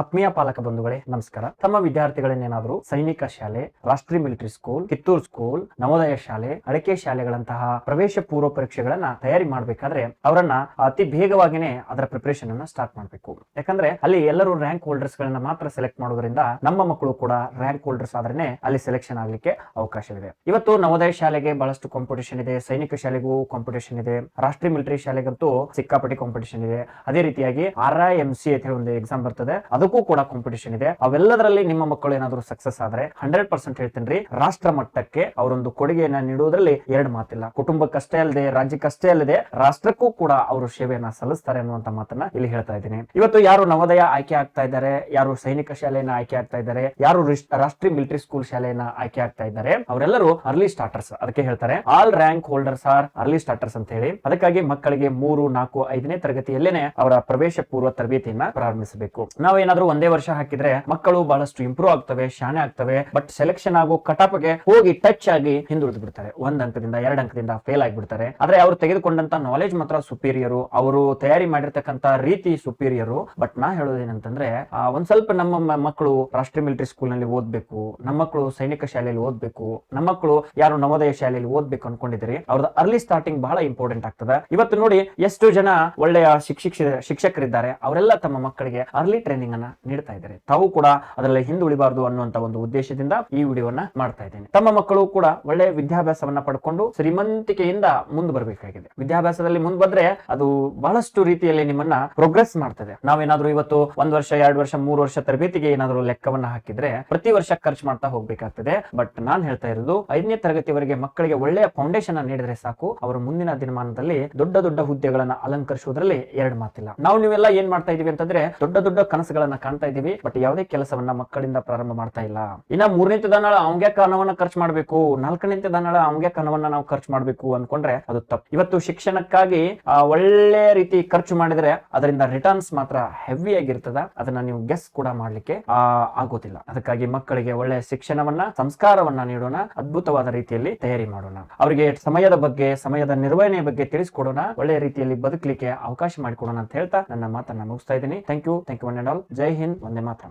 ಆತ್ಮೀಯ ಪಾಲಕ ಬಂಧುಗಳೇ, ನಮಸ್ಕಾರ. ತಮ್ಮ ವಿದ್ಯಾರ್ಥಿಗಳನ್ನೇನಾದರೂ ಸೈನಿಕ ಶಾಲೆ, ರಾಷ್ಟ್ರೀಯ military school, Kittur school, Navodaya ಶಾಲೆ, ಅಡಕೆ ಶಾಲೆಗಳಂತಹ ಪ್ರವೇಶ ಪೂರ್ವ ಪರೀಕ್ಷೆಗಳನ್ನ ತಯಾರಿ ಮಾಡಬೇಕಾದ್ರೆ ಅವರನ್ನ ಅತಿ ಬೇಗವಾಗಿನೇ ಅದರ ಪ್ರಿಪರೇಷನ್ ಅನ್ನ ಸ್ಟಾರ್ಟ್ ಮಾಡಬೇಕು. ಯಾಕಂದ್ರೆ ಅಲ್ಲಿ ಎಲ್ಲರೂ ರ್ಯಾಂಕ್ ಹೋಲ್ಡರ್ಸ್ ಗಳನ್ನ ಮಾತ್ರ ಸೆಲೆಕ್ಟ್ ಮಾಡೋದ್ರಿಂದ ನಮ್ಮ ಮಕ್ಕಳು ಕೂಡ ರ್ಯಾಂಕ್ ಹೋಲ್ಡರ್ಸ್ ಆದ್ರೆ ಅಲ್ಲಿ ಸೆಲೆಕ್ಷನ್ ಆಗ್ಲಿಕ್ಕೆ ಅವಕಾಶವಿದೆ. ಇವತ್ತು ನವೋದಯ ಶಾಲೆಗೆ ಬಹಳಷ್ಟು ಕಾಂಪಿಟೇಷನ್ ಇದೆ, ಸೈನಿಕ ಶಾಲೆಗೂ ಕಾಂಪಿಟೇಷನ್ ಇದೆ, ರಾಷ್ಟ್ರೀಯ ಮಿಲಿಟರಿ ಶಾಲೆಗಂತೂ ಸಿಕ್ಕಾಪಟ್ಟಿ ಕಾಂಪಿಟೇಷನ್ ಇದೆ. ಅದೇ ರೀತಿಯಾಗಿ ಆರ್ ಐ ಎಂ ಸಿ ಅಂತ ಹೇಳಿ ಒಂದು ಎಕ್ಸಾಮ್ ಬರ್ತದೆ. ಅದಕ್ಕೂ ಕೂಡ ಕಾಂಪಿಟೇಷನ್ ಇದೆ. ಅವೆಲ್ಲದರಲ್ಲಿ ನಿಮ್ಮ ಮಕ್ಕಳು ಏನಾದರೂ ಸಕ್ಸಸ್ ಆದ್ರೆ ಹಂಡ್ರೆಡ್ ಪರ್ಸೆಂಟ್ ಹೇಳ್ತೀನಿ ರಾಷ್ಟ್ರ ಮಟ್ಟಕ್ಕೆ ಅವರೊಂದು ಕೊಡುಗೆಯನ್ನ ನೀಡುವುದರಲ್ಲಿ ಎರಡು ಮಾತಿಲ್ಲ. ಕುಟುಂಬಕ್ಕಷ್ಟೇ ಅಲ್ಲದೆ, ರಾಜ್ಯಕ್ಕಷ್ಟೇ ಅಲ್ಲದೆ ರಾಷ್ಟ್ರಕ್ಕೂ ಕೂಡ ಅವರು ಸೇವೆಯನ್ನ ಸಲ್ಲಿಸ್ತಾರೆ ಅನ್ನುವಂತ ಮಾತನ್ನ ಇಲ್ಲಿ ಹೇಳ್ತಾ ಇದ್ದೀನಿ. ಇವತ್ತು ಯಾರು ನವೋದಯ ಆಯ್ಕೆ ಆಗ್ತಾ ಇದ್ದಾರೆ, ಯಾರು ಸೈನಿಕ ಶಾಲೆಯನ್ನ ಆಯ್ಕೆ ಆಗ್ತಾ ಇದ್ದಾರೆ, ಯಾರು ರಾಷ್ಟ್ರೀಯ ಮಿಲಿಟರಿ ಸ್ಕೂಲ್ ಶಾಲೆಯನ್ನ ಆಯ್ಕೆ ಆಗ್ತಾ ಇದ್ದಾರೆ, ಅವರೆಲ್ಲರೂ ಅರ್ಲಿ ಸ್ಟಾರ್ಟರ್ಸ್ ಅದಕ್ಕೆ ಹೇಳ್ತಾರೆ. All rank holders are early starters ಅಂತ ಹೇಳಿ. ಅದಕ್ಕಾಗಿ ಮಕ್ಕಳಿಗೆ ಮೂರು, ನಾಲ್ಕು, ಐದನೇ ತರಗತಿಯಲ್ಲೇನೆ ಅವರ ಪ್ರವೇಶ ಪೂರ್ವ ತರಬೇತಿಯನ್ನ ಪ್ರಾರಂಭಿಸಬೇಕು. ನಾವೇನಾದ್ರೂ ಒಂದೇ ವರ್ಷ ಹಾಕಿದ್ರೆ ಮಕ್ಕಳು ಬಹಳಷ್ಟು ಇಂಪ್ರೂವ್ ಆಗ್ತವೆ, ಶಾಣೆ ಆಗ್ತವೆ ಬಟ್ ಸೆಲೆಕ್ಷನ್ ಆಗೋ ಕಟಾಪ್ಗೆ ಹೋಗಿ ಟಚ್ ಆಗಿ ಹಿಂದುಳಿದು ಬಿಡ್ತಾರೆ. ಒಂದ್ ಅಂಕದಿಂದ ಎರಡ್ ಅಂಕದಿಂದ ಫೇಲ್ ಆಗಿಬಿಡ್ತಾರೆ. ಆದ್ರೆ ಅವ್ರು ತೆಗೆದುಕೊಂಡಂತ ನಾಲೆಜ್ ಮಾತ್ರ ಸುಪೀರಿಯರು ಅವರು ತಯಾರಿ ಮಾಡಿರ್ತಕ್ಕಂತ ರೀತಿ ಸುಪೀರಿಯರು ಬಟ್ ನಾ ಹೇಳೋದೇನಂತಂದ್ರೆ ಒಂದ್ ಸ್ವಲ್ಪ ನಮ್ಮ ಮಕ್ಕಳು ರಾಷ್ಟ್ರೀಯ ಮಿಲಿಟರಿ ಸ್ಕೂಲ್ನಲ್ಲಿ ಓದ್ಬೇಕು, ನಮ್ಮ ಮಕ್ಕಳು ಸೈನಿಕ ಶಾಲೆಯಲ್ಲಿ ಓದ್ಬೇಕು, ನಮ್ಮ ಮಕ್ಕಳು ಯಾರು ನವೋದಯ ಶಾಲೆಯಲ್ಲಿ ಓದ್ಬೇಕು ಅನ್ಕೊಂಡಿದ್ರಿ ಅವ್ರದ್ದು ಅರ್ಲಿ ಸ್ಟಾರ್ಟಿಂಗ್ ಬಹಳ ಇಂಪಾರ್ಟೆಂಟ್ ಆಗ್ತದ. ಇವತ್ತು ನೋಡಿ ಎಷ್ಟು ಜನ ಒಳ್ಳೆಯ ಶಿಕ್ಷಕ ಶಿಕ್ಷಕರಿದ್ದಾರೆ. ಅವರೆಲ್ಲ ತಮ್ಮ ಮಕ್ಕಳಿಗೆ ಅರ್ಲಿ ಟ್ರೈನಿಂಗ್ ನೀಡ್ತಾ ಇದ್ದಾರೆ. ತಾವು ಕೂಡ ಅದರಲ್ಲಿ ಹಿಂದುಳಿಬಾರದು ಅನ್ನುವಂತ ಒಂದು ಉದ್ದೇಶದಿಂದ ಈ ವಿಡಿಯೋವನ್ನ ಮಾಡ್ತಾ ಇದ್ದೇನೆ. ತಮ್ಮ ಮಕ್ಕಳು ಕೂಡ ಒಳ್ಳೆಯ ವಿದ್ಯಾಭ್ಯಾಸವನ್ನ ಪಡ್ಕೊಂಡು ಶ್ರೀಮಂತಿಕೆಯಿಂದ ಮುಂದೆ ಬರಬೇಕಾಗಿದೆ. ವಿದ್ಯಾಭ್ಯಾಸದಲ್ಲಿ ಮುಂದೆ ಬಂದ್ರೆ ಅದು ಬಹಳಷ್ಟು ರೀತಿಯಲ್ಲಿ ನಿಮ್ಮನ್ನ ಪ್ರೋಗ್ರೆಸ್ ಮಾಡ್ತದೆ. ನಾವೇನಾದ್ರೂ ಇವತ್ತು ಒಂದ್ ವರ್ಷ, ಎರಡು ವರ್ಷ, ಮೂರು ವರ್ಷ ತರಬೇತಿಗೆ ಏನಾದ್ರೂ ಲೆಕ್ಕವನ್ನ ಹಾಕಿದ್ರೆ ಪ್ರತಿ ವರ್ಷ ಖರ್ಚು ಮಾಡ್ತಾ ಹೋಗ್ಬೇಕಾಗ್ತದೆ. ಬಟ್ ನಾನ್ ಹೇಳ್ತಾ ಇರೋದು, ಐದನೇ ತರಗತಿವರೆಗೆ ಮಕ್ಕಳಿಗೆ ಒಳ್ಳೆಯ ಫೌಂಡೇಶನ್ ನೀಡಿದ್ರೆ ಸಾಕು. ಅವರು ಮುಂದಿನ ದಿನಮಾನದಲ್ಲಿ ದೊಡ್ಡ ದೊಡ್ಡ ಹುದ್ದೆಗಳನ್ನ ಅಲಂಕರಿಸುವುದರಲ್ಲಿ ಎರಡು ಮಾತಿಲ್ಲ. ನಾವು ನೀವೆಲ್ಲ ಏನ್ ಮಾಡ್ತಾ ಇದೀವಿ ಅಂತಂದ್ರೆ ದೊಡ್ಡ ದೊಡ್ಡ ಕನಸುಗಳನ್ನ ಕಾಣ್ತಾ ಇದೀವಿ ಬಟ್ ಯಾವುದೇ ಕೆಲಸವನ್ನ ಮಕ್ಕಳಿಂದ ಪ್ರಾರಂಭ ಮಾಡ್ತಾ ಇಲ್ಲ. ಇನ್ನ ಮೂರನೇ ದಾನಾಳ ಅವಂಗೆ ಹಣವನ್ನ ಖರ್ಚು ಮಾಡಬೇಕು, ನಾಲ್ಕನೇ ದಾನಾಳ ಅವಂಗೆ ಹಣವನ್ನ ನಾವು ಖರ್ಚು ಮಾಡಬೇಕು ಅನ್ಕೊಂಡ್ರೆ ಅದು ತಪ್ಪು. ಇವತ್ತು ಶಿಕ್ಷಣಕ್ಕಾಗಿ ಒಳ್ಳೆ ರೀತಿ ಖರ್ಚು ಮಾಡಿದ್ರೆ ಅದರಿಂದ ರಿಟರ್ನ್ಸ್ ಮಾತ್ರ ಹೆವಿ ಆಗಿರ್ತದ, ಅದನ್ನ ನೀವು ಗೆಸ್ ಕೂಡ ಮಾಡ್ಲಿಕ್ಕೆ ಆಗೋದಿಲ್ಲ. ಅದಕ್ಕಾಗಿ ಮಕ್ಕಳಿಗೆ ಒಳ್ಳೆ ಶಿಕ್ಷಣವನ್ನ, ಸಂಸ್ಕಾರವನ್ನ ನೀಡೋಣ, ಅದ್ಭುತವಾದ ರೀತಿಯಲ್ಲಿ ತಯಾರಿ ಮಾಡೋಣ. ಅವರಿಗೆ ಸಮಯದ ಬಗ್ಗೆ, ಸಮಯದ ನಿರ್ವಹಣೆಯ ಬಗ್ಗೆ ತಿಳಿಸ್ಕೊಡೋಣ, ಒಳ್ಳೆ ರೀತಿಯಲ್ಲಿ ಬದುಕಲಿಕ್ಕೆ ಅವಕಾಶ ಮಾಡಿಕೊಡೋಣ ಅಂತ ಹೇಳ್ತಾ ನನ್ನ ಮಾತನ್ನ ಮುಗಿಸ್ತಾ ಇದ್ದೀನಿ. Thank you thank you one and all Jai Hind ಒಂದೇ ಮಾತ್ರ